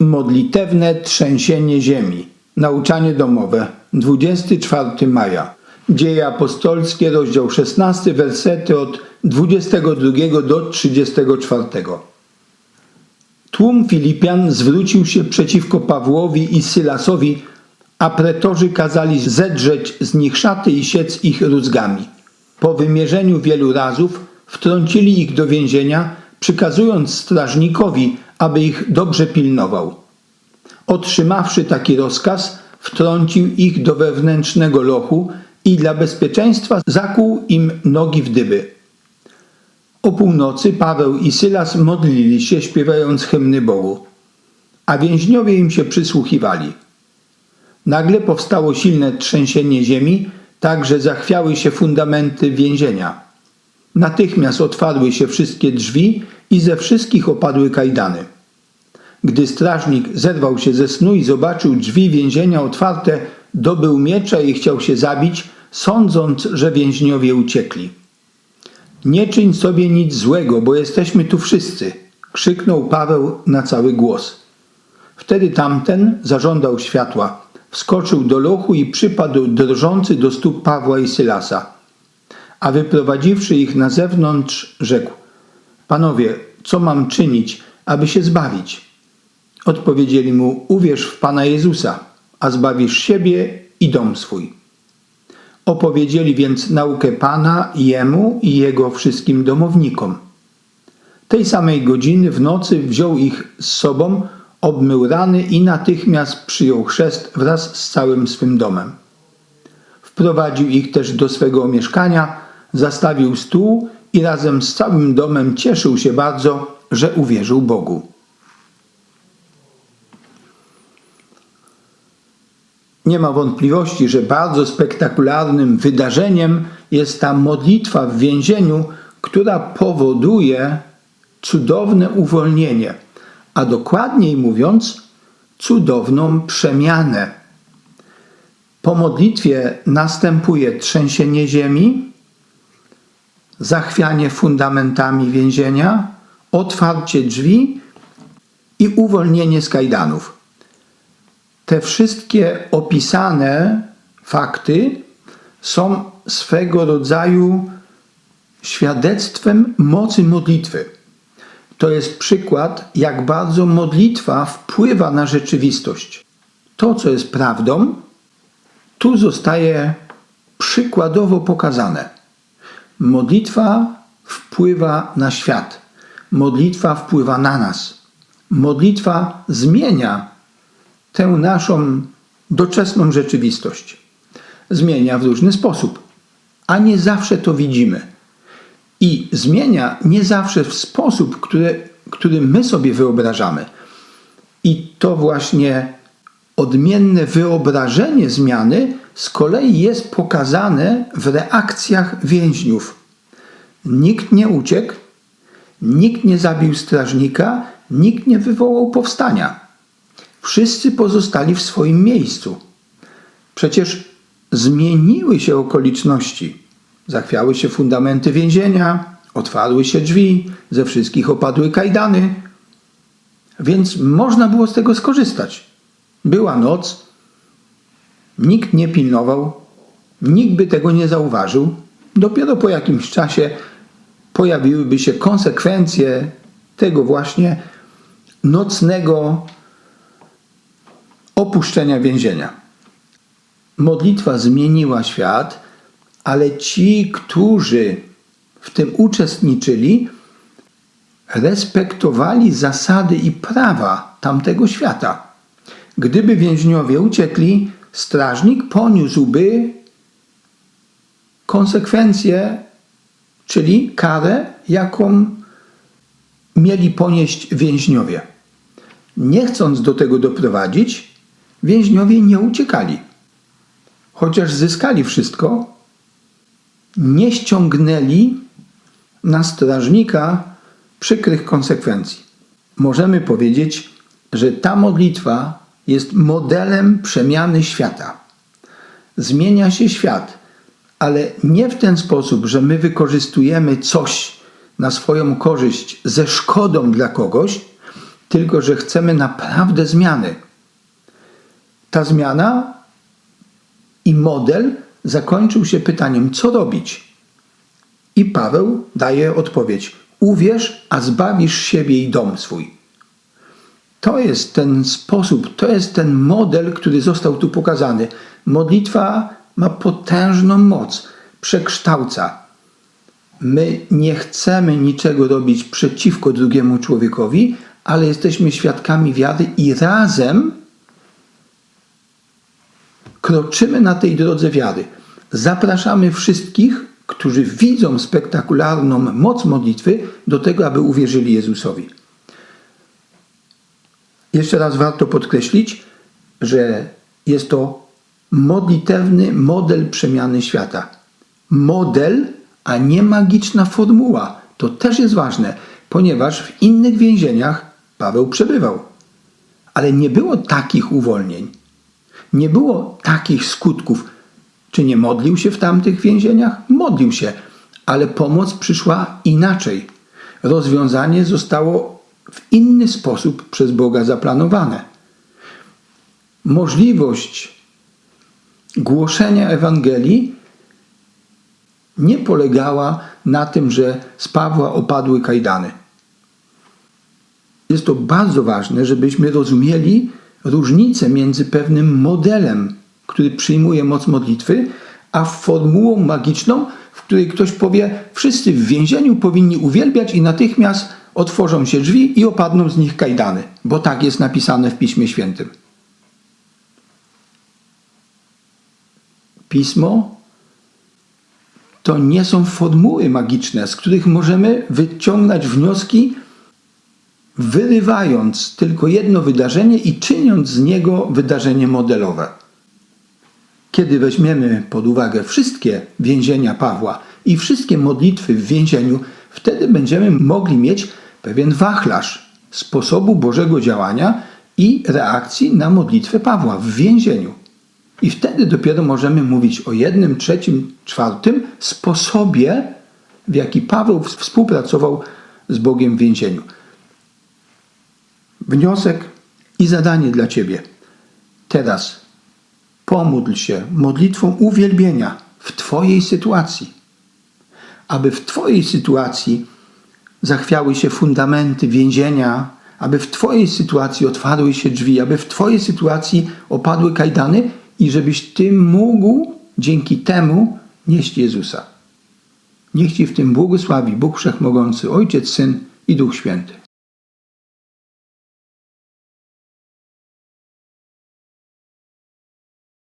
Modlitewne trzęsienie ziemi. Nauczanie domowe. 24 maja. Dzieje apostolskie, rozdział 16, wersety od 22 do 34. Tłum Filipian zwrócił się przeciwko Pawłowi i Sylasowi, a pretorzy kazali zedrzeć z nich szaty i siec ich rózgami. Po wymierzeniu wielu razów wtrącili ich do więzienia, przykazując strażnikowi, aby ich dobrze pilnował. Otrzymawszy taki rozkaz, wtrącił ich do wewnętrznego lochu i dla bezpieczeństwa zakłuł im nogi w dyby. O północy Paweł i Sylas modlili się, śpiewając hymny Bogu, a więźniowie im się przysłuchiwali. Nagle powstało silne trzęsienie ziemi, tak że zachwiały się fundamenty więzienia. Natychmiast otwarły się wszystkie drzwi i ze wszystkich opadły kajdany. Gdy strażnik zerwał się ze snu i zobaczył drzwi więzienia otwarte, dobył miecza i chciał się zabić, sądząc, że więźniowie uciekli. Nie czyń sobie nic złego, bo jesteśmy tu wszyscy, krzyknął Paweł na cały głos. Wtedy tamten zażądał światła, wskoczył do lochu i przypadł drżący do stóp Pawła i Sylasa. A wyprowadziwszy ich na zewnątrz, rzekł: Panowie, co mam czynić, aby się zbawić? Odpowiedzieli mu: Uwierz w Pana Jezusa, a zbawisz siebie i dom swój. Opowiedzieli więc naukę Pana jemu i jego wszystkim domownikom. Tej samej godziny w nocy wziął ich z sobą, obmył rany i natychmiast przyjął chrzest wraz z całym swym domem. Wprowadził ich też do swego mieszkania, zastawił stół i razem z całym domem cieszył się bardzo, że uwierzył Bogu. Nie ma wątpliwości, że bardzo spektakularnym wydarzeniem jest ta modlitwa w więzieniu, która powoduje cudowne uwolnienie, a dokładniej mówiąc, cudowną przemianę. Po modlitwie następuje trzęsienie ziemi, zachwianie fundamentami więzienia, otwarcie drzwi i uwolnienie z kajdanów. Te wszystkie opisane fakty są swego rodzaju świadectwem mocy modlitwy. To jest przykład, jak bardzo modlitwa wpływa na rzeczywistość. To, co jest prawdą, tu zostaje przykładowo pokazane. Modlitwa wpływa na świat. Modlitwa wpływa na nas. Modlitwa zmienia tę naszą doczesną rzeczywistość. Zmienia w różny sposób, a nie zawsze to widzimy. I zmienia nie zawsze w sposób, który, który my sobie wyobrażamy. I to właśnie odmienne wyobrażenie zmiany z kolei jest pokazane w reakcjach więźniów. Nikt nie uciekł, nikt nie zabił strażnika, nikt nie wywołał powstania. Wszyscy pozostali w swoim miejscu. Przecież zmieniły się okoliczności. Zachwiały się fundamenty więzienia, otwarły się drzwi, ze wszystkich opadły kajdany, więc można było z tego skorzystać. Była noc, nikt nie pilnował, nikt by tego nie zauważył. Dopiero po jakimś czasie pojawiłyby się konsekwencje tego właśnie nocnego opuszczenia więzienia. Modlitwa zmieniła świat, ale ci, którzy w tym uczestniczyli, respektowali zasady i prawa tamtego świata. Gdyby więźniowie uciekli, strażnik poniósłby konsekwencje, czyli karę, jaką mieli ponieść więźniowie. Nie chcąc do tego doprowadzić, więźniowie nie uciekali. Chociaż zyskali wszystko, nie ściągnęli na strażnika przykrych konsekwencji. Możemy powiedzieć, że ta modlitwa jest modelem przemiany świata. Zmienia się świat, ale nie w ten sposób, że my wykorzystujemy coś na swoją korzyść ze szkodą dla kogoś, tylko że chcemy naprawdę zmiany. Ta zmiana i model zakończył się pytaniem, co robić. I Paweł daje odpowiedź: Uwierz, a zbawisz siebie i dom swój. To jest ten sposób, to jest ten model, który został tu pokazany. Modlitwa ma potężną moc, przekształca. My nie chcemy niczego robić przeciwko drugiemu człowiekowi, ale jesteśmy świadkami wiary i razem kroczymy na tej drodze wiary. Zapraszamy wszystkich, którzy widzą spektakularną moc modlitwy, do tego, aby uwierzyli Jezusowi. Jeszcze raz warto podkreślić, że jest to modlitewny model przemiany świata. Model, a nie magiczna formuła. To też jest ważne, ponieważ w innych więzieniach Paweł przebywał. Ale nie było takich uwolnień. Nie było takich skutków. Czy nie modlił się w tamtych więzieniach? Modlił się, ale pomoc przyszła inaczej. Rozwiązanie zostało w inny sposób przez Boga zaplanowane. Możliwość głoszenia Ewangelii nie polegała na tym, że z Pawła opadły kajdany. Jest to bardzo ważne, żebyśmy rozumieli różnicę między pewnym modelem, który przyjmuje moc modlitwy, a formułą magiczną, w której ktoś powie: Wszyscy w więzieniu powinni uwielbiać i natychmiast otworzą się drzwi i opadną z nich kajdany, bo tak jest napisane w Piśmie Świętym. Pismo to nie są formuły magiczne, z których możemy wyciągnąć wnioski, wyrywając tylko jedno wydarzenie i czyniąc z niego wydarzenie modelowe. Kiedy weźmiemy pod uwagę wszystkie więzienia Pawła i wszystkie modlitwy w więzieniu, wtedy będziemy mogli mieć pewien wachlarz sposobu Bożego działania i reakcji na modlitwę Pawła w więzieniu. I wtedy dopiero możemy mówić o jednym, trzecim, czwartym sposobie, w jaki Paweł współpracował z Bogiem w więzieniu. Wniosek i zadanie dla Ciebie. Teraz pomódl się modlitwą uwielbienia w Twojej sytuacji, aby w Twojej sytuacji zachwiały się fundamenty więzienia, aby w Twojej sytuacji otwarły się drzwi, aby w Twojej sytuacji opadły kajdany i żebyś Ty mógł dzięki temu nieść Jezusa. Niech Ci w tym błogosławi Bóg Wszechmogący, Ojciec, Syn i Duch Święty.